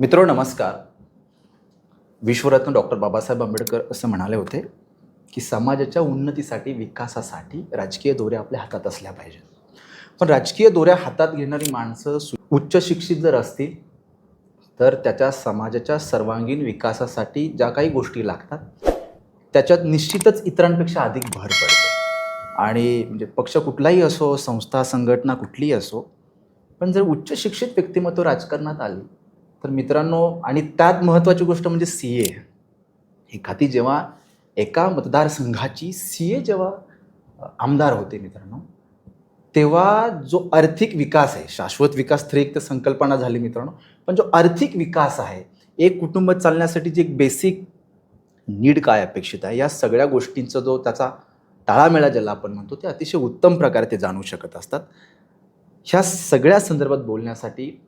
मित्रो नमस्कार. विश्वरत्न डॉक्टर बाबासाहेब आंबेडकर असं म्हणाले होते की समाजाच्या उन्नतीसाठी विकासासाठी राजकीय दोऱ्या आपल्या हातात असल्या पाहिजेत. पण राजकीय दोऱ्या हातात घेणारी माणसं सु- उच्च शिक्षित जर असतील तर त्याच्या समाजाच्या सर्वांगीण विकासासाठी ज्या काही गोष्टी लागतात त्याच्यात निश्चितच इतरांपेक्षा अधिक भर पडते. आणि म्हणजे पक्ष कुठलाही असो संस्था संघटना कुठलीही असो पण जर उच्च शिक्षित व्यक्तिमत्व राजकारणात आली तर मित्रांनो आणि त्यात महत्त्वाची गोष्ट म्हणजे सी ए. ही खाती जेव्हा एका मतदारसंघाची सी ए जेव्हा आमदार होते मित्रांनो तेव्हा जो आर्थिक विकास आहे शाश्वत विकास तर एक तर संकल्पना झाली मित्रांनो पण जो आर्थिक विकास आहे एक कुटुंब चालण्यासाठी जी एक बेसिक नीड काय अपेक्षित आहे या सगळ्या गोष्टींचा जो त्याचा ताळामेळा ज्याला आपण म्हणतो ते अतिशय उत्तम प्रकारे ते जाणू शकत असतात. ह्या सगळ्या संदर्भात बोलण्यासाठी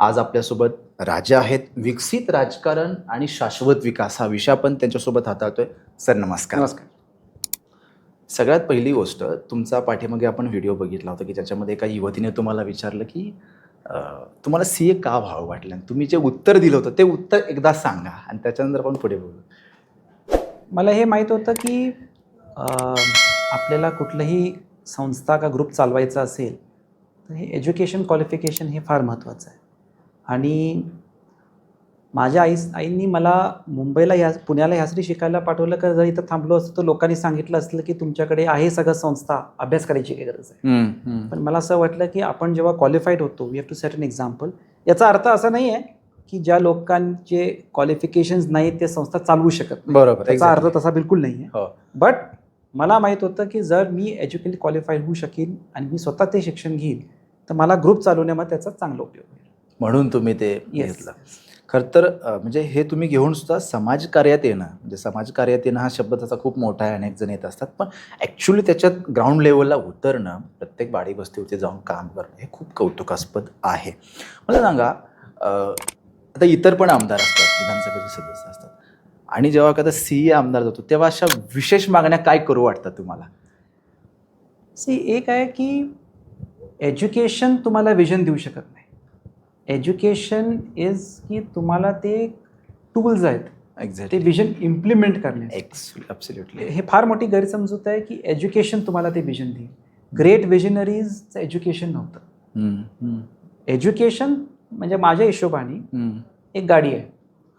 आज आपल्यासोबत राजा आहेत विकसित राजकारण आणि शाश्वत विकास हा विषय आपण त्यांच्यासोबत हाताळतोय. सर नमस्कार. नमस्कार. सगळ्यात पहिली गोष्ट तुमचा पाठीमागे आपण व्हिडिओ बघितला होता की ज्याच्यामध्ये एका युवतीने तुम्हाला विचारलं की तुम्हाला सी ए का व्हावं वाटलं? आणि तुम्ही जे उत्तर दिलं होतं ते उत्तर एकदा सांगा आणि त्याच्यानंतर आपण पुढे बोलू मला हे माहीत होतं की आपल्याला कुठलंही संस्था का ग्रुप चालवायचा असेल तर हे एज्युकेशन क्वालिफिकेशन हे फार महत्त्वाचं आहे. आणि माझ्या आई आईंनी मला मुंबईला या पुण्याला ह्यासाठी शिकायला पाठवलं का जर इथं थांबलो असतं तर लोकांनी सांगितलं असलं की तुमच्याकडे आहे सगळं संस्था अभ्यास करायची काही गरज आहे. पण मला असं वाटलं की आपण जेव्हा क्वालिफाईड होतो we have to set an example याचा अर्थ असा नाही आहे की ज्या लोकांचे क्वालिफिकेशन्स नाहीत ते संस्था चालवू शकत. बरोबर त्याचा अर्थ तसा बिलकुल नाही आहे हो. बट मला माहीत होतं की जर मी एज्युकेली क्वालिफाईड होऊ शकेन आणि मी स्वतः ते शिक्षण घेईन तर मला ग्रुप चालवण्यामध्ये त्याचा चांगला उपयोग होईल. म्हणून तुम्ही ते. घेतलं खरं तर म्हणजे हे तुम्ही घेऊन सुद्धा समाजकार्यात येणं म्हणजे समाजकार्यात येणं हा शब्द त्याचा खूप मोठा आहे अनेक जण येत असतात. पण ॲक्च्युली त्याच्यात ग्राउंड लेवलला उतरणं प्रत्येक वाडी वस्तीवरती जाऊन काम करणं हे खूप कौतुकास्पद आहे. मला सांगा आता इतर पण आमदार असतात विधानसभेचे सदस्य असतात. आणि जेव्हा एखादा सी ए आमदार जातो तेव्हा अशा विशेष मागण्या काय करू वाटतात तुम्हाला? सी एक आहे की एज्युकेशन तुम्हाला विजन देऊ शकत नाही. एज्युकेशन इज की तुम्हाला ते टूल्स आहेत. ते विजन इम्प्लिमेंट करणे हे फार मोठी गैरसमजूत आहे की एज्युकेशन तुम्हाला ते विजन देईल. ग्रेट विजनरीजचं एज्युकेशन नव्हतं. एज्युकेशन म्हणजे माझ्या हिशोबाने एक गाडी आहे.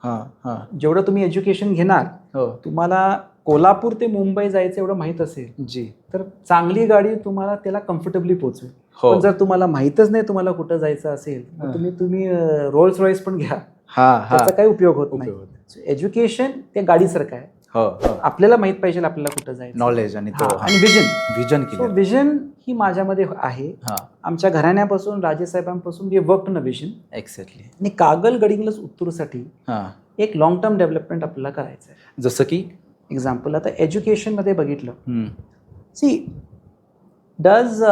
हां हां. जेवढं तुम्ही एज्युकेशन घेणार हो. तुम्हाला कोल्हापूर ते मुंबई जायचं एवढं माहीत असेल जी. तर चांगली गाडी तुम्हाला त्याला कम्फर्टेबली पोहोचवेल हो. पण जर तुम्हाला माहीतच नाही तुम्हाला कुठं जायचं असेल तर. तुम्ही तुम्ही रोल्स रॉईस पण घ्या. हा हा. त्याचा काही उपयोग होत नाही. उपयोग एज्युकेशन ते गाडीसारखं आहे. हो हो. आपल्याला माहीत पाहिजे आपल्याला कुठं जायचं. नॉलेज आणि तो हा, आणि विजन विजन विजन ही माझ्यामध्ये आहे. हा. आमच्या घराण्यापासून राजेसाहेबांपासून we work on vision exactly आणि कागल गडिंगलज उत्तूरसाठी हा. एक लॉंग टर्म डेव्हलपमेंट आपल्याला करायचं आहे जसं की? एक्झाम्पल आता एज्युकेशनमध्ये बघितलं. See does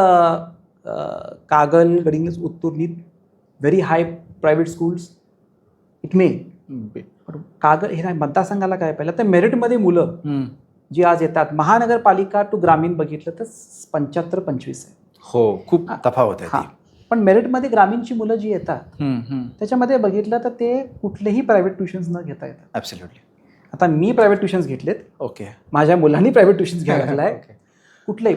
Kagal Gadhinglaj Uttur very high private schools it may Kagal हे नाही मतदारसंघाला काय पाहिलं? तर मेरिटमध्ये मुलं. जी आज येतात महानगरपालिका टू ग्रामीण बघितलं तर पंच्याहत्तर पंचवीस आहे. हो खूप. तफावत आहे हां. पण मेरिटमध्ये ग्रामीणची मुलं जी येतात. त्याच्यामध्ये बघितलं तर ते कुठलेही प्रायव्हेट ट्युशन्स न घेता येतात. Absolutely. आता मी प्रायव्हेट ट्युशन्स घेतलेत. ओके माझ्या मुलांनी प्रायव्हेट ट्युशन्स घ्यायला लागलाय. ओके. कुठले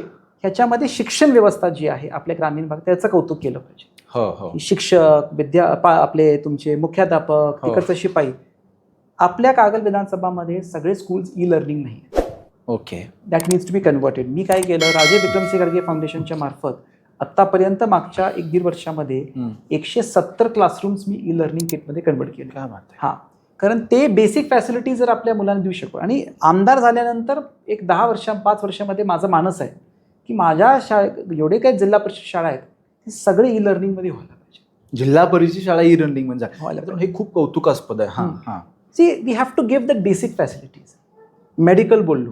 ह्याच्यामध्ये शिक्षण व्यवस्था जी आहे आपल्या ग्रामीण भाग त्याचं कौतुक केलं पाहिजे. हो हो. शिक्षक विद्या आपले तुमचे मुख्याध्यापक हो. तिकडचं शिपाई आपल्या कागल विधानसभामध्ये सगळे स्कूल्स ई लर्निंग नाही okay that means to be converted मी काय केलं राजे विक्रमसिंह गाडगे फाउंडेशनच्या मार्फत आत्तापर्यंत मागच्या एक दीड वर्षामध्ये. एकशे सत्तर क्लासरूम्स मी ई लर्निंग किटमध्ये कन्वर्ट केले आहे. हां. कारण ते बेसिक फॅसिलिटी जर आपल्या मुलांना देऊ शकू. आणि आमदार झाल्यानंतर एक दहा वर्षा पाच वर्षामध्ये माझा मानस आहे की माझ्या शा जेवढे काही जिल्हा परिषद शाळा आहेत ते सगळे ई लर्निंगमध्ये व्हायला पाहिजे. जिल्हा परिषद शाळा ई रनिंग म्हणजे व्हायला हे खूप कौतुकास्पद आहे. हा. हा. See we have to give the basic facilities medical बोललो.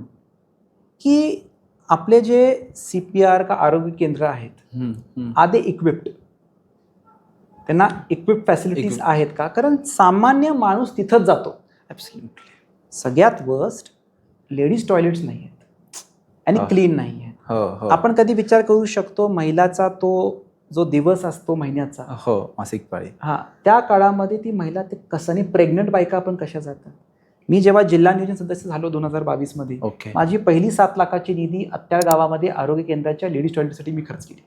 की आपले जे सी पी आर का आरोग्य केंद्र आहेत. आधे इक्विप्ड त्यांना इक्विप फॅसिलिटीज. आहेत का? कारण सामान्य माणूस तिथंच जातो. सगळ्यात वर्स्ट लेडीज टॉयलेट्स नाही आहेत. आणि. क्लीन नाही आहेत. हो हो. आपण कधी विचार करू शकतो महिलाचा तो जो दिवस असतो महिन्याचा. हो मासिक पाळी. हा त्या काळामध्ये ती महिला ते कसं प्रेग्नंट बायका आपण कशा जातात? मी जेव्हा जिल्हा नियोजन सदस्य झालो दोन हजार बावीसमध्ये ओके माझी पहिली सात लाखाची निधी अत्याळ गावामध्ये आरोग्य केंद्राच्या लेडीज टॉयलेटसाठी मी खर्च केली.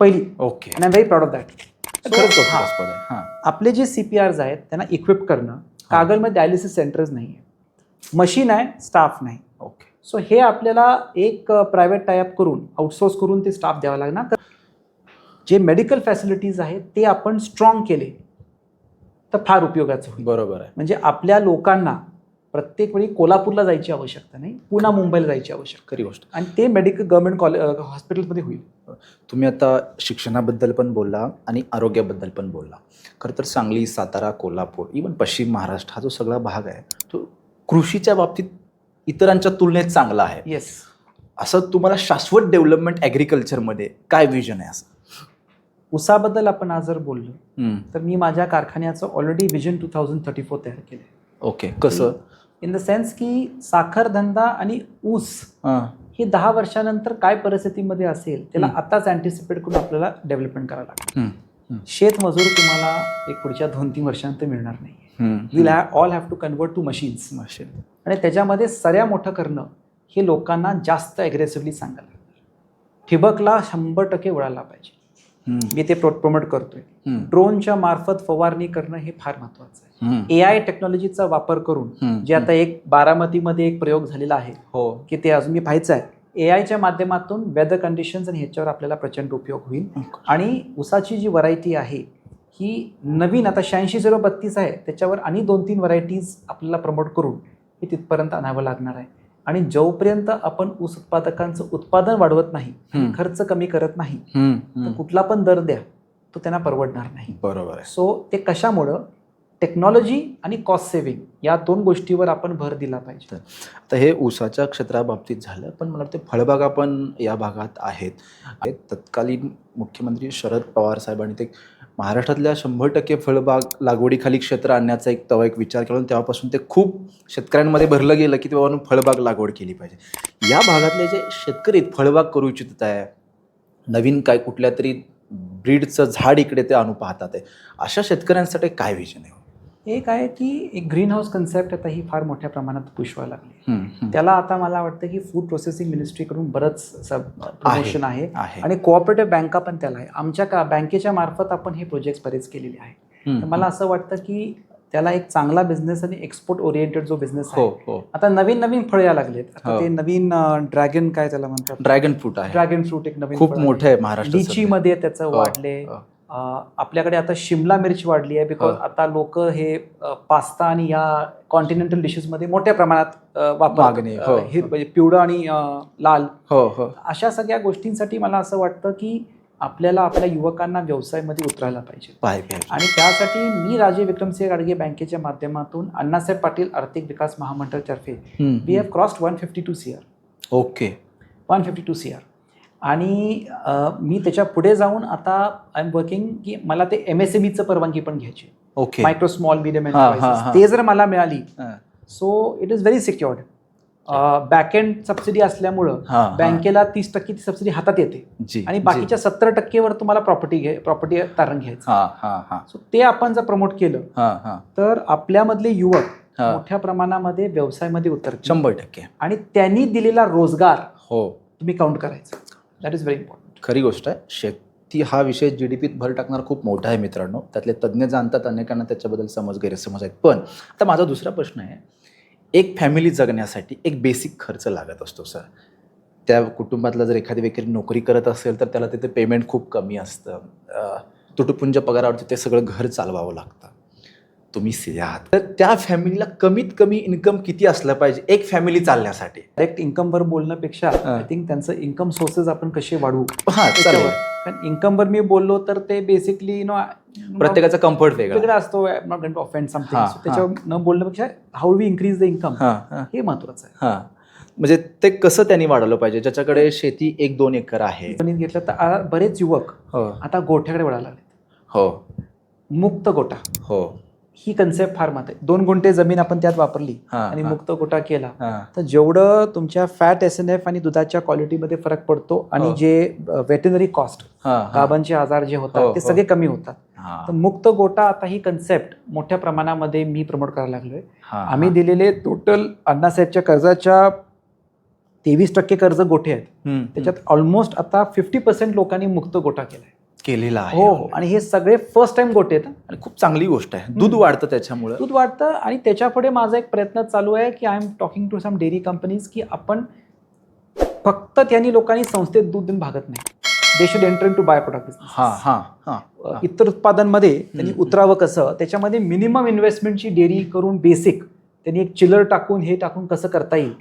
पहिली. Okay I very proud of that खरंच कौतुकास्पद आहे हां. आपले जे सी पी आर्स आहेत त्यांना इक्विप करणं कागलमध्ये डायलिसिस सेंटर्स नाही आहे मशीन आहे स्टाफ नाही. ओके. सो हे आपल्याला एक प्रायव्हेट टायअप करून आउटसोर्स करून ते स्टाफ द्यावा लागणार. तर जे मेडिकल फॅसिलिटीज आहेत ते आपण स्ट्रॉंग केले तर फार उपयोगाचं होईल. बरोबर आहे. म्हणजे आपल्या लोकांना प्रत्येक वेळी कोल्हापूरला जायची आवश्यकता नाही पुन्हा मुंबईला जायची आवश्यकता. खरी गोष्ट. आणि ते मेडिकल गव्हर्नमेंट कॉलेज हॉस्पिटलमध्ये होईल. तुम्ही आता शिक्षणाबद्दल पण बोलला आणि आरोग्याबद्दल पण बोलला. खरं तर सांगली सातारा कोल्हापूर इवन पश्चिम महाराष्ट्र हा जो सगळा भाग आहे तो कृषीच्या बाबतीत इतरांच्या तुलनेत चांगला आहे. येस असं तुम्हाला शाश्वत डेव्हलपमेंट ॲग्रिकल्चरमध्ये काय विजन आहे असं? उसाबद्दल आपण आज जर बोललो. तर मी माझ्या कारखान्याचं already vision two thousand thirty four तयार केलं आहे ओके कसं? इन द सेन्स की साखर धंदा आणि ऊस हां दहा वर्षानंतर काय परिस्थितीमध्ये असेल त्याला. आताच अँटिसिपेट करून आपल्याला डेव्हलपमेंट करावं लागतं. शेतमजूर तुम्हाला एक पुढच्या दोन तीन वर्षानंतर मिळणार नाही. Will all have to convert to machines machine आणि त्याच्यामध्ये सऱ्या मोठं करणं हे लोकांना जास्त ॲग्रेसिव्हली सांगायला ठिबकला शंभर टक्के वळायला पाहिजे. मी ते प्रमोट करतोय. ड्रोनच्या मार्फत फवारणी करणं हे फार महत्वाचं आहे. ए आय टेक्नॉलॉजीचा वापर करून. जे आता एक बारामतीमध्ये एक प्रयोग झालेला आहे हो की ते अजून मी पाहायचं आहे ए आयच्या माध्यमातून वेदर कंडिशन्स आणि ह्याच्यावर आपल्याला प्रचंड उपयोग होईल आणि उसाची जी व्हरायटी आहे ही नवीन आता शहाऐंशी झिरो बत्तीस आहे त्याच्यावर आणि दोन तीन व्हरायटीज आपल्याला प्रमोट करून हे तिथपर्यंत आणावं लागणार आहे आणि जोपर्यंत आपण ऊस उत्पादकांचं उत्पादन वाढवत नाही. खर्च कमी करत नाही. तर. कुठला पण दर द्या तो त्यांना परवडणार नाही बरोबर आहे सो ते कशामुळं टेक्नॉलॉजी आणि कॉस्ट सेव्हिंग या दोन गोष्टीवर आपण भर दिला पाहिजे. तर हे ऊसाच्या क्षेत्राबाबतीत झालं पण मला वाटतं फळबागा पण या भागात आहेत. तत्कालीन मुख्यमंत्री शरद पवार साहेबांनी ते महाराष्ट्रातल्या शंभर टक्के फळबाग लागवडीखाली क्षेत्र आणण्याचा एक तेव्हा एक विचार केला तेव्हापासून ते खूप शेतकऱ्यांमध्ये भरलं गेलं की तेव्हा फळबाग लागवड केली पाहिजे. या भागातले जे शेतकरी आहेत, फळबाग करू इच्छित आहे नवीन काय कुठल्या तरी ब्रीडचं झाड इकडे ते आणू पाहतात आहे. अशा शेतकऱ्यांसाठी काय विजन आहे? एक आहे की एक ग्रीन हाऊस कन्सेप्ट आता ही फार मोठ्या प्रमाणात पुष्वा लागली. त्याला आता मला वाटतं की फूड प्रोसेसिंग मिनिस्ट्रीकडून बरंच प्रमोशन आहे आणि कोऑपरेटिव्ह बँका पण त्याला आहे. आमच्या का बँकेच्या मार्फत आपण हे प्रोजेक्ट बरेच केलेले आहे तर मला असं वाटतं की त्याला एक चांगला बिझनेस आणि एक्सपोर्ट ओरिएंटेड जो बिझनेस हो आहे हो आता नवीन नवीन फळं या लागलेत. आता हो. ते नवीन ड्रॅगन काय त्याला म्हणतात? ड्रॅगन फ्रूट आहे. ड्रॅगन फ्रूट एक नवीन खूप. मोठं आहे महाराष्ट्र लिचीमध्ये त्याचं हो, वाढले हो. आपल्याकडे आता शिमला मिरची वाढली आहे बिकॉज हो. आता लोक हे पास्ता आणि या कॉन्टिनेंटल डिशेसमध्ये मोठ्या प्रमाणात वापर हो. म्हणजे पिवळं आणि लाल. हो हो. अशा सगळ्या गोष्टींसाठी मला असं वाटतं की आपल्याला आपल्या युवकांना व्यवसायामध्ये उतरायला पाहिजे. आणि त्यासाठी मी राजे विक्रमसिंह गाडगे बँकेच्या माध्यमातून अण्णासाहेब पाटील आर्थिक विकास महामंडळतर्फे we have crossed one fifty two C R okay. One fifty two C R आणि मी त्याच्या पुढे जाऊन आता आय एम वर्किंग की मला ते एम एस एम ईचं परवानगी पण घ्यायची ओके मायक्रो स्मॉल मिडियम. ते जर मला मिळाली so it is very secured back end subsidy असल्यामुळं. बँकेला तीस टक्के ती सबसिडी हातात येते. आणि. बाकीच्या सत्तर टक्केवर तुम्हाला प्रॉपर्टी घे प्रॉपर्टी तारण घ्यायचं. सो ते आपण जर प्रमोट केलं तर आपल्यामधले युवक. मोठ्या प्रमाणामध्ये व्यवसायामध्ये उतरतील. शंभर टक्के. आणि त्यांनी दिलेला रोजगार हो. तुम्ही काउंट करायचा. दॅट इज व्हेरी इम्पॉर्टंट खरी गोष्ट आहे शेती हा विषय जी डी पीत भर टाकणार खूप मोठा आहे मित्रांनो. त्यातले तज्ज्ञ जाणतात अनेकांना त्याच्याबद्दल समज गैरसमज आहेत. पण आता माझा दुसरा प्रश्न आहे एक फॅमिली जगण्यासाठी एक बेसिक खर्च लागत असतो सर त्या कुटुंबातला जर एखादी व्यक्ती नोकरी करत असेल तर त्याला तिथे पेमेंट खूप कमी असतं. तुटपुंज पगारावरती ते सगळं घर चालवावं लागतं. तुम्ही स्त्री आहात. तर त्या फॅमिलीला कमीत कमी इन्कम किती असलं पाहिजे? एक फॅमिली चालण्यासाठी. डायरेक्ट इन्कमवर बोलण्यापेक्षा. आय थिंक त्यांचं इन्कम सोर्सेस आपण कसे वाढवू? हां चालेल. कारण इन्कमवर मी बोललो तर ते बेसिकली नो प्रत्येकाचा कम्फर्ट वेगळा. असतो नॉट ऑफेंड समथिंग. त्याच्यावर न बोलण्यापेक्षा how we increase the income हां महत्वाचं आहे. हां. म्हणजे ते कसं त्यांनी वाढवलं पाहिजे? ज्याच्याकडे शेती एक दोन एकर आहे. घेतलं तर बरेच युवक हो. आता गोठ्याकडे वळायला लागले हो. मुक्त गोठा. हो. ही कन्सेप्ट फार मत आहे दोन गुंठे जमीन आपण त्यात वापरली हा, आणि हा. मुक्त गोटा केला हा. तर जेवढं तुमच्या फॅट एस एन एफ आणि दुधाच्या क्वालिटीमध्ये फरक पडतो आणि हो. जे वेटनरी कॉस्ट हा, हा. गाबांचे आजार जे हो, होतात ते हो. सगळे कमी होतात हा, तर मुक्त गोटा आता ही कन्सेप्ट मोठ्या प्रमाणामध्ये मी प्रमोट करायला लागलोय हा, आम्ही हा. दिलेले टोटल अण्णासाहेबच्या कर्जाच्या तेवीस टक्के कर्ज गोठे आहेत त्याच्यात ऑलमोस्ट आता फिफ्टी पर्सेंट लोकांनी मुक्त गोटा केलाय केलेला आहे हो हो आणि हे सगळे फर्स्ट टाइम गोटे आहेत. आणि खूप चांगली गोष्ट आहे दूध. वाढतं त्याच्यामुळे दूध वाढतं आणि त्याच्या पुढे माझा एक प्रयत्न चालू आहे की I am talking to some dairy companies की आपण फक्त त्यांनी लोकांनी संस्थेत दूध देऊन भागत नाही they should enter into by product हा हा हा. इतर उत्पादनमध्ये त्यांनी. उतरावं कसं त्याच्यामध्ये मिनिमम इन्व्हेस्टमेंटची डेअरी करून बेसिक त्यांनी एक चिलर टाकून हे टाकून कसं करता येईल.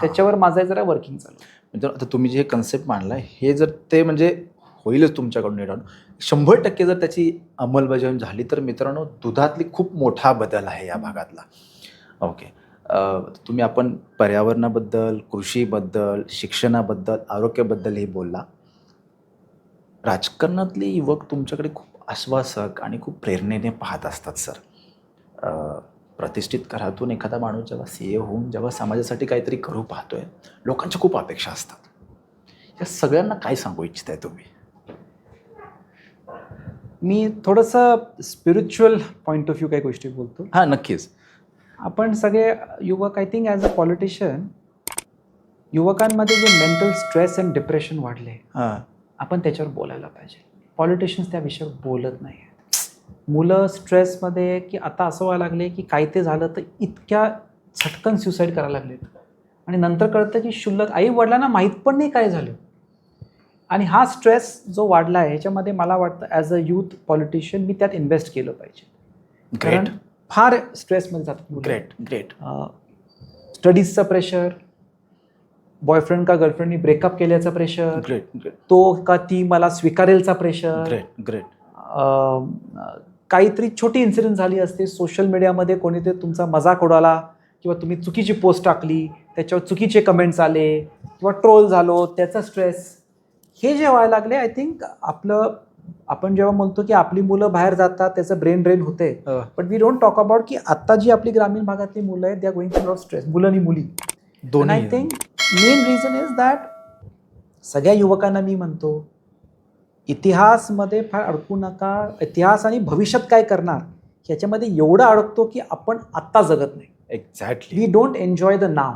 त्याच्यावर माझं जरा वर्किंग चालू. म्हणजे आता तुम्ही जे कन्सेप्ट मांडलाय हे जर ते म्हणजे होईलच तुमच्याकडून येणार शंभर टक्के जर त्याची अंमलबजावणी झाली तर मित्रांनो दुधातली खूप मोठा बदल आहे या भागातला. ओके तुम्ही आपण पर्यावरणाबद्दल कृषीबद्दल शिक्षणाबद्दल आरोग्याबद्दल हे बोलला. राजकारणातले युवक तुमच्याकडे खूप आश्वासक आणि खूप प्रेरणेने पाहत असतात सर. प्रतिष्ठित घरातून एखादा माणूस जेव्हा सी ए होऊन जेव्हा समाजासाठी काहीतरी करू पाहतोय लोकांच्या खूप अपेक्षा असतात. या सगळ्यांना काय सांगू इच्छित आहे तुम्ही? मी थोडंसं स्पिरिच्युअल पॉईंट ऑफ व्ह्यू काही गोष्टी बोलतो. हां नक्कीच. आपण सगळे युवक I think as a politician युवकांमध्ये जे मेंटल स्ट्रेस अँड डिप्रेशन वाढले हां. आपण त्याच्यावर बोलायला पाहिजे. पॉलिटिशियन्स त्या विषयावर बोलत नाही आहेत. मुलं स्ट्रेसमध्ये की आता असं व्हायला लागले की काय ते झालं तर इतक्या झटकन सुसाईड करायला लागलेत. आणि नंतर कळतं की शुल्लक आई वडिलांना माहीत पण नाही काय झालं. आणि हा स्ट्रेस जो वाढला आहे ह्याच्यामध्ये मला वाटतं ॲज अ यूथ पॉलिटिशियन मी त्यात इन्व्हेस्ट केलं पाहिजे. कारण ग्रेट फार स्ट्रेसमध्ये जातात मुलं. ग्रेट ग्रेट स्टडीजचं प्रेशर बॉयफ्रेंड का गर्लफ्रेंडनी ब्रेकअप केल्याचं प्रेशर ग्रेट ग्रेट तो का ती मला स्वीकारेलचा प्रेशर ग्रेट ग्रेट काहीतरी छोटी इन्सिडेंट झाली असते सोशल मीडियामध्ये कोणीतरी तुमचा मजाक उडाला किंवा तुम्ही चुकीची पोस्ट टाकली त्याच्यावर चुकीचे कमेंट्स आले किंवा ट्रोल झालो त्याचा स्ट्रेस हे जे व्हायला लागले आय थिंक आपलं आपण जेव्हा म्हणतो की आपली मुलं बाहेर जातात त्याचं ब्रेन ड्रेन होते. But we don't talk about की आता जी आपली ग्रामीण भागातली मुलं आहेत they are going lot stress मुलं आणि मुली. आय दोन्ही think main reason is that सगळ्या युवकांना मी म्हणतो इतिहासमध्ये फार अडकू नका. इतिहास आणि भविष्यात काय करणार ह्याच्यामध्ये एवढं अडकतो की आपण आत्ता जगत नाही. Exactly we don't enjoy the now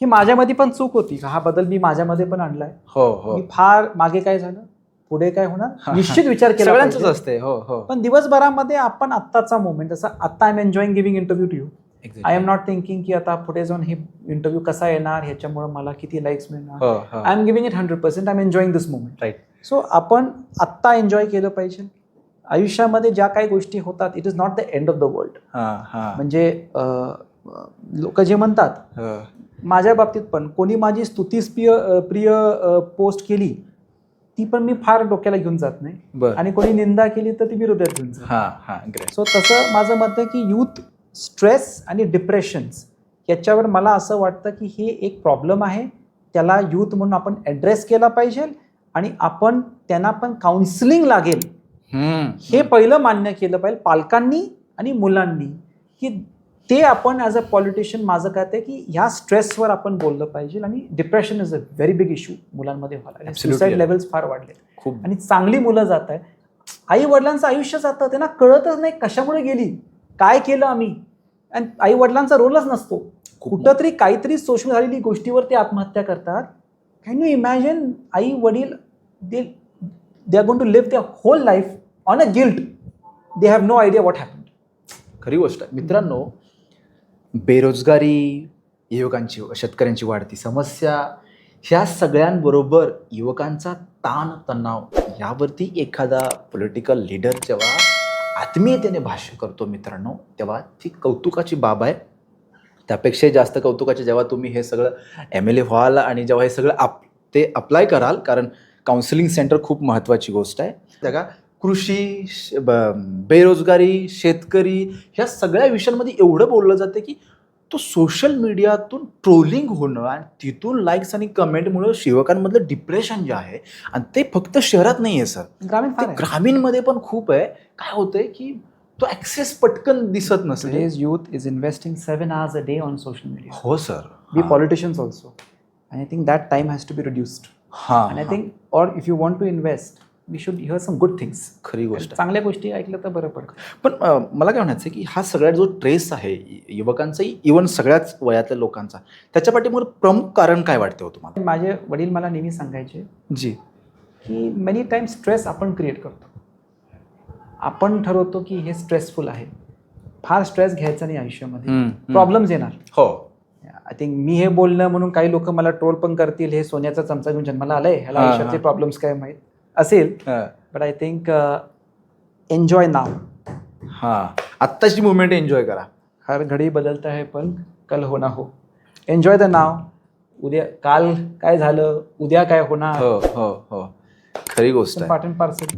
ही माझ्यामध्ये पण चूक होती का? हा बदल मी माझ्यामध्ये पण आणलाय. हो हो. मी फार मागे काय झालं? पुढे काय होणार. निश्चित विचार केला. असते हो हो. पण दिवसभरामध्ये आपण आत्ताचा मोमेंट जसं आत्ता I am enjoying giving interview to you I am not thinking की आता पुढे जाऊन हे इंटरव्ह्यू कसा येणार? ह्याच्यामुळे मला किती लाईक्स मिळणार? I am giving it hundred percent I am enjoying this moment right so आपण आत्ता एन्जॉय केलं पाहिजे. आयुष्यामध्ये ज्या काही गोष्टी होतात it is not the end of the world म्हणजे लोक जे म्हणतात हो. माझ्या बाबतीत पण कोणी माझी स्तुतीप्रिय प्रिय पोस्ट केली ती पण मी फार डोक्याला घेऊन जात नाही. आणि कोणी निंदा केली तर ती मी हृदयात घेऊन जात. हां हां ग्रेट सो तसं माझं मत आहे की यूथ स्ट्रेस आणि डिप्रेशन्स याच्यावर मला असं वाटतं की हे एक प्रॉब्लेम आहे. त्याला यूथ म्हणून आपण ॲड्रेस केला पाहिजे आणि आपण त्यांना पण काउन्सिलिंग लागेल. हे पहिलं मान्य केलं पाहिजे पालकांनी आणि मुलांनी की ते आपण ॲज अ पॉलिटिशियन माझं काय आहे की ह्या स्ट्रेसवर आपण बोललं पाहिजे आणि depression is a very big issue मुलांमध्ये व्हायला. सुसाईड लेवल्स फार वाढले खूप. आणि चांगली मुलं जात आहे आई वडिलांचं आयुष्य जातं त्यांना कळतच नाही कशामुळे गेली काय केलं आम्ही. आणि आई वडिलांचा रोलच नसतो. कुठंतरी काहीतरी सोशल झालेली गोष्टीवर ते आत्महत्या करतात. कॅन यू इमॅजिन आई वडील they they are gone to live the whole life on a guilt they have no idea what happen खरी गोष्ट आहे. मित्रांनो बेरोजगारी युवकांची शेतकऱ्यांची वाढती समस्या ह्या सगळ्यांबरोबर युवकांचा ताण तणाव यावरती एखादा पॉलिटिकल लीडर जेव्हा आत्मीयतेने भाष्य करतो मित्रांनो तेव्हा ती कौतुकाची बाब आहे. त्यापेक्षाही जास्त कौतुकाची जेव्हा तुम्ही हे सगळं एम एल ए व्हाल आणि जेव्हा हे सगळं आप ते अप्लाय कराल कारण काउन्सिलिंग सेंटर खूप महत्त्वाची गोष्ट आहे. जगा कृषी ब- बेरोजगारी शेतकरी ह्या सगळ्या विषयांमध्ये एवढं बोललं जातं की तो सोशल मीडियातून ट्रोलिंग होणं आणि तिथून लाईक्स आणि कमेंटमुळे युवकांमधलं डिप्रेशन जे आहे आणि ते फक्त शहरात नाही आहे सर ग्रामीण ते. ग्रामीणमध्ये पण खूप आहे काय होतंय की तो ऍक्सेस पटकन दिसत नसेल youth is investing seven hours a day on social media. हो sir politicians also. And I think that time has to be reduced. हा And I think, or if you want to we should hear some good things. खरी गोष्ट. चांगल्या गोष्टी ऐकल्या तर बरं पडतं. पण अ, मला काय म्हणायचं आहे की हा सगळ्यात जो ट्रेस आहे युवकांचाही इवन सगळ्याच वयातल्या लोकांचा त्याच्या पाठीमागे प्रमुख कारण काय वाटते हो तुम्हाला? माझे वडील मला नेहमी सांगायचे जी. की मेनी टाइम स्ट्रेस आपण क्रिएट करतो. आपण ठरवतो की हे स्ट्रेसफुल आहे. फार स्ट्रेस घ्यायचा नाही आयुष्यामध्ये. प्रॉब्लेम्स येणार. हो. आय थिंक मी हे बोलणं म्हणून काही लोक मला ट्रोल पण करतील हे सोन्याचा चमचा घेऊन जन्माला आलंय. ह्याला हा, आयुष्यातले हा. प्रॉब्लेम्स काय माहीत? असेल but I think enjoy now हा. आत्ताची मुवमेंट एन्जॉय करा. हर घडी बदलता है पल कल होना हो. एन्जॉय द नाव उद्या काल काय झालं उद्या काय होणार? हो हो हो. खरी गोष्ट आहे. पार्ट अँड पार्सल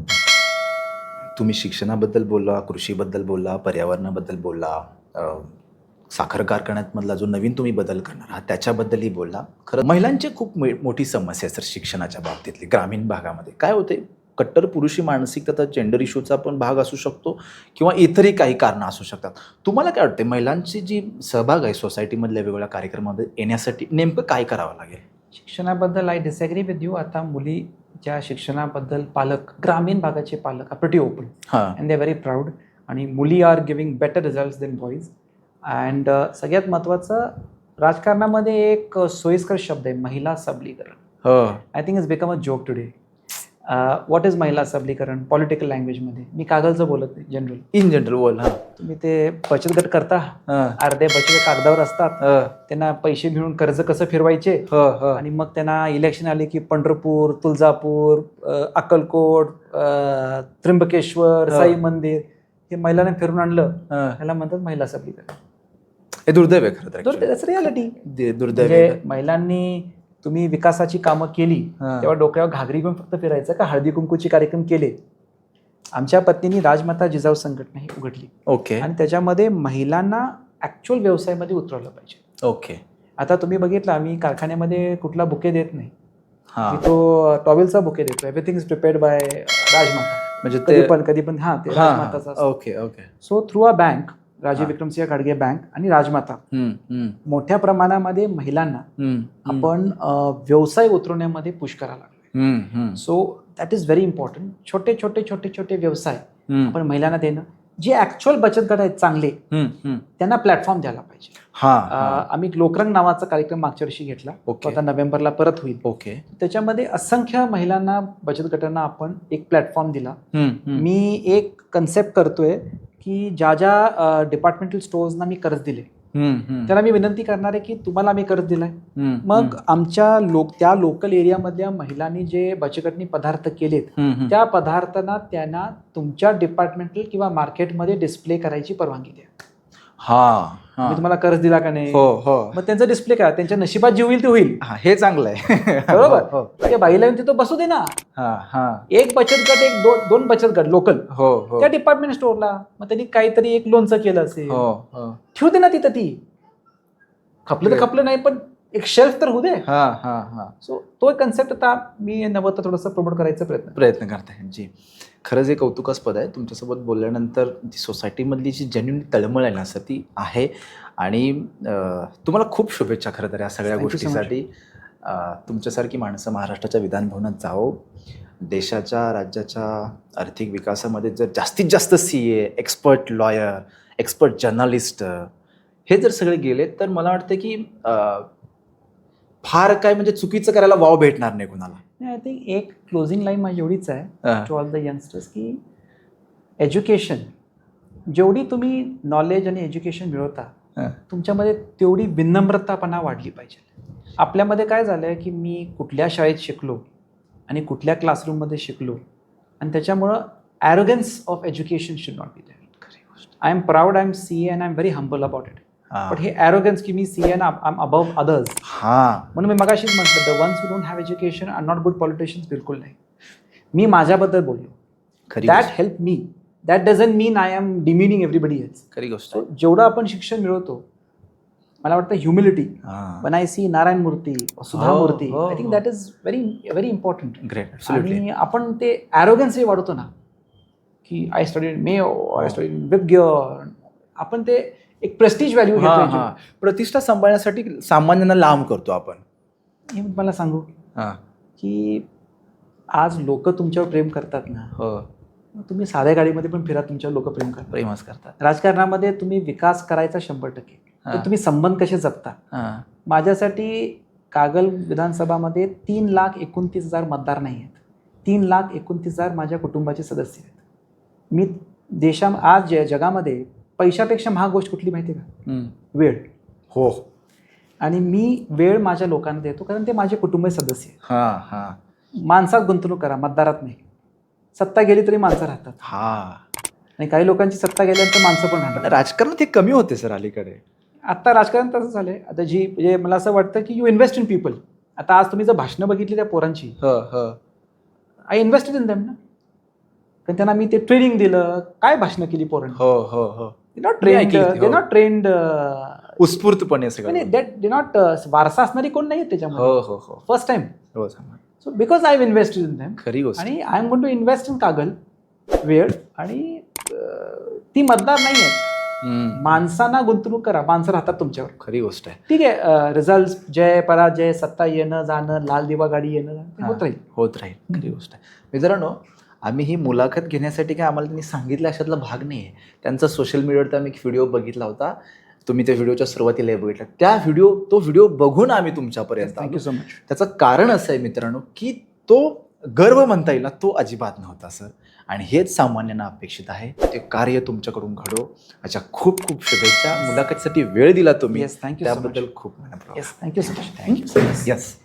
तुम्ही शिक्षणाबद्दल बोलला कृषीबद्दल बोलला पर्यावरणाबद्दल बोलला अ, साखर कारखान्यातमधला जो नवीन तुम्ही बदल करणार आहात त्याच्याबद्दलही बोलला. खरं महिलांची खूप मोठी समस्या आहे सर शिक्षणाच्या बाबतीतली ग्रामीण भागामध्ये. काय होते? कट्टर पुरुषी मानसिकता तर जेंडर इश्यूचा पण भाग असू शकतो किंवा इतरही काही कारणं असू शकतात. तुम्हाला काय वाटते महिलांची जी सहभाग आहे सोसायटीमधल्या वेगवेगळ्या कार्यक्रमामध्ये येण्यासाठी नेमकं काय करावं लागेल? शिक्षणाबद्दल आय डिसॅग्री विथ यू आता मुलीच्या शिक्षणाबद्दल पालक ग्रामीण भागाचे पालक आर प्रिटी ओपन हां. अँड दे व्हेरी प्राऊड आणि मुली are giving better result than boys and सगळ्यात महत्त्वाचं राजकारणामध्ये एक uh, सोयीस्कर शब्द आहे महिला सबलीकरण. हो. I think is become a joke today what is महिला सबलीकरण? पॉलिटिकल लँग्वेजमध्ये मी कागलचं बोलत नाही जनरल इन जनरल बोल हां. तुम्ही ते बचत गट करता हां. अर्धे बचत कागदावर असतात. त्यांना पैसे मिळून कर्ज कसं फिरवायचे? हो हो. आणि मग त्यांना इलेक्शन आले की पंढरपूर तुळजापूर अक्कलकोट त्र्यंबकेश्वर. साई मंदिर हे महिलांना फिरून आणलं. हां. त्याला म्हणतात महिला सबलीकरण. हे दुर्दैव आहे खरं तर. रियालिटी दुर्दैव आहे. म्हणजे महिलांनी तुम्ही विकासाची कामं केली हां. तेव्हा डोक्यावर घागरी घेऊन फक्त फिरायचं का हळदी कुंकूचे कार्यक्रम केले? आमच्या पत्नीने राजमाता जिजाऊ संघटना ही उघडली. ओके आणि त्याच्यामध्ये महिलांना ऍक्च्युअल व्यवसायामध्ये उतरवलं पाहिजे. ओके आता तुम्ही बघितलं आम्ही कारखान्यामध्ये कुठला बुके देत नाही. हां. मी तो टॉवेलचा बुके देतो. Everything is prepared by Rajmata. म्हणजे कधी ते पण कधी पण हा ते हां राजमाताचा okay okay so through a bank Rajeev हा. विक्रमसिंह गाडगे बँक आणि राजमाता. मोठ्या प्रमाणामध्ये महिलांना आपण व्यवसाय उतरवण्यामध्ये पुश करायला लागलो so that is very important छोटे छोटे छोटे छोटे व्यवसाय आपण महिलांना देणं. जे ऍक्च्युअल बचत गट आहेत चांगले. त्यांना प्लॅटफॉर्म द्यायला पाहिजे. हां. आम्ही लोकरंग नावाचा कार्यक्रम मागच्या वर्षी घेतला. आता नोव्हेंबरला परत होईल. ओके. त्याच्यामध्ये असंख्य महिलांना बचत गटांना आपण एक प्लॅटफॉर्म दिला. मी एक कन्सेप्ट करतोय की ज्या ज्या डिपार्टमेंटल स्टोअर्सना मी कर्ज दिले. त्याला मी विनंती करणार आहे की तुम्हाला मी कर्ज दिलाय. मग आमच्या लोक त्या लोकल एरियामधल्या महिलांनी जे बचतगटनी पदार्थ केलेत. त्या पदार्थांना त्यांना तुमच्या डिपार्टमेंटल किंवा मार्केटमध्ये डिस्प्ले करायची परवानगी द्या. हां. हां. मी तुम्हाला कर्ज दिला का नाही? हो हो. मग त्यांचं डिस्प्ले करा त्यांच्या नशिबात जे होईल ते होईल. हा, हे चांगलं आहे बरोबर. हो त्या बाईला येऊन तिथं बसू दे ना. हां हां. एक बचत गट एक दोन दोन बचत गट लोकल हो हो. त्या डिपार्टमेंट स्टोअरला मग त्यांनी काहीतरी एक लोनचं केलं असेल. हो हो. ठेवू दे ना तिथं ती. खपलं तर खपलं नाही पण एक शेल्फ तर होऊ दे. हां हां हां. सो तो एक कन्सेप्ट आता मी नवत थोडंसं प्रमोट करायचा प्रयत्न. प्रयत्न करताय. जी. खरंच हे कौतुकास्पद आहे तुमच्यासोबत बोलल्यानंतर ती सोसायटीमधली जी जेन्युन तळमळ आहे ना सर ती आहे. आणि तुम्हाला खूप शुभेच्छा खरं तर या सगळ्या. गोष्टीसाठी. तुमच्यासारखी माणसं महाराष्ट्राच्या विधानभवनात जावो. देशाच्या राज्याच्या आर्थिक विकासामध्ये जर जास्तीत जास्त C A expert lawyer expert journalist हे जर सगळे गेले तर मला वाटतं की फार काय म्हणजे चुकीचं करायला वाव भेटणार नाही कुणाला. आय थिंक एक क्लोजिंग लाईन माझी एवढीच आहे टू ऑल द यंगस्टर्स की एज्युकेशन जेवढी तुम्ही नॉलेज आणि एज्युकेशन मिळवता. तुमच्यामध्ये तेवढी विनम्रतापणा वाढली पाहिजे. आपल्यामध्ये काय झालं आहे की मी कुठल्या शाळेत शिकलो आणि कुठल्या क्लासरूममध्ये शिकलो आणि त्याच्यामुळं arrogance of education should not be there I am proud I am C and I am very humble about it but हे ॲरोगन्स की मी C and I am above others हां म्हणून मी मगाशीच म्हटलं the ones you don't have education are not good politicians बिलकुल नाही. मी माझ्याबद्दल बोललो. That help me that doesn't mean I am demeaning everybody else खरी गोष्ट. जेवढं आपण शिक्षण मिळवतो मला वाटतं humility. One I see Narayan Murthy Sudha Murthy I think. That is very very important great आणि आपण ते ॲरोगन्स हे वाढवतो ना की I study may I study विज्ञान आपण ते एक प्रेस्टिज व्हॅल्यू हा घेतो हा. प्रतिष्ठा सांभाळण्यासाठी सामान्यांना लांब करतो आपण. हे मी मला सांगू? हा. की आज लोक तुमच्यावर प्रेम करतात ना हो. तुम्ही साध्या गाडीमध्ये पण फिरा तुमच्यावर लोक प्रेम करतात. प्रेमच करतात. राजकारणामध्ये तुम्ही विकास करायचा शंभर टक्के. तर तुम्ही संबंध कसे जपता? हा. माझ्यासाठी कागल विधानसभामध्ये तीन लाख एकोणतीस हजार मतदार नाही आहेत. तीन लाख एकोणतीस हजार माझ्या कुटुंबाचे सदस्य आहेत. मी देशा आज ज जगामध्ये पैशापेक्षा महाग गोष्ट कुठली माहिती आहे का. वेळ. हो. आणि मी वेळ माझ्या लोकांना देतो कारण ते माझे कुटुंब सदस्य आहेत. हा हा. माणसात गुंतवणूक करा मतदारात नाही. सत्ता गेली तरी माणसं राहतात. हा. आणि काही लोकांची सत्ता गेल्यानंतर माणसं पण राहतात. राजकारणात हे कमी होते सर अलीकडे. आत्ता राजकारण तसं झालंय. आता जी म्हणजे मला असं वाटतं की यू इन्व्हेस्ट इन पीपल आता आज तुम्ही जर भाषणं बघितली त्या पोरांची. ह ह. आय इन्व्हेस्टेड इन देम ना. कारण त्यांना मी ते ट्रेनिंग दिलं. काय भाषणं केली पोरांनी? हो हो हो. नॉट ट्रेंड दे हो. नॉट ट्रेंड उत्स्फूर्तपणे सगळं दॅट दे नॉट वारसा असणारी कोण नाही त्याच्यामध्ये. हो हो हो. फर्स्ट टाइम हो. So because I invested in them खरी गोष्ट. आणि I am gone to invest in Kagal वेळ आणि अं, ती मतदार नाही आहेत. माणसांना गुंतवणूक करा माणसं राहतात तुमच्यावर. खरी गोष्ट आहे. ठीक आहे रिझल्ट जय पराजय सत्ता येणं जाणं लाल दिवा गाडी येणं होत राहील. होत राहील. खरी गोष्ट आहे. मित्रांनो आम्ही ही मुलाखत घेण्यासाठी काय आम्हाला त्यांनी सांगितलं अशातला भाग नाही आहे त्यांचा सोशल मीडियावर आम्ही एक व्हिडिओ बघितला होता. तुम्ही त्या व्हिडिओच्या सुरुवातीला बघितला. त्या व्हिडिओ तो व्हिडिओ बघून आम्ही तुमच्यापर्यंत. थँक्यू सो मच त्याचं कारण असं आहे मित्रांनो की तो गर्व म्हणता येईल ना तो अजिबात नव्हता सर. आणि हेच सामान्यांना अपेक्षित आहे. ते कार्य तुमच्याकडून घडो. अशा खूप खूप शुभेच्छा. मुलाखतीसाठी वेळ दिला तुम्ही. येस थँक्यू सो मच त्याबद्दल खूप yes thank you so much thank you yes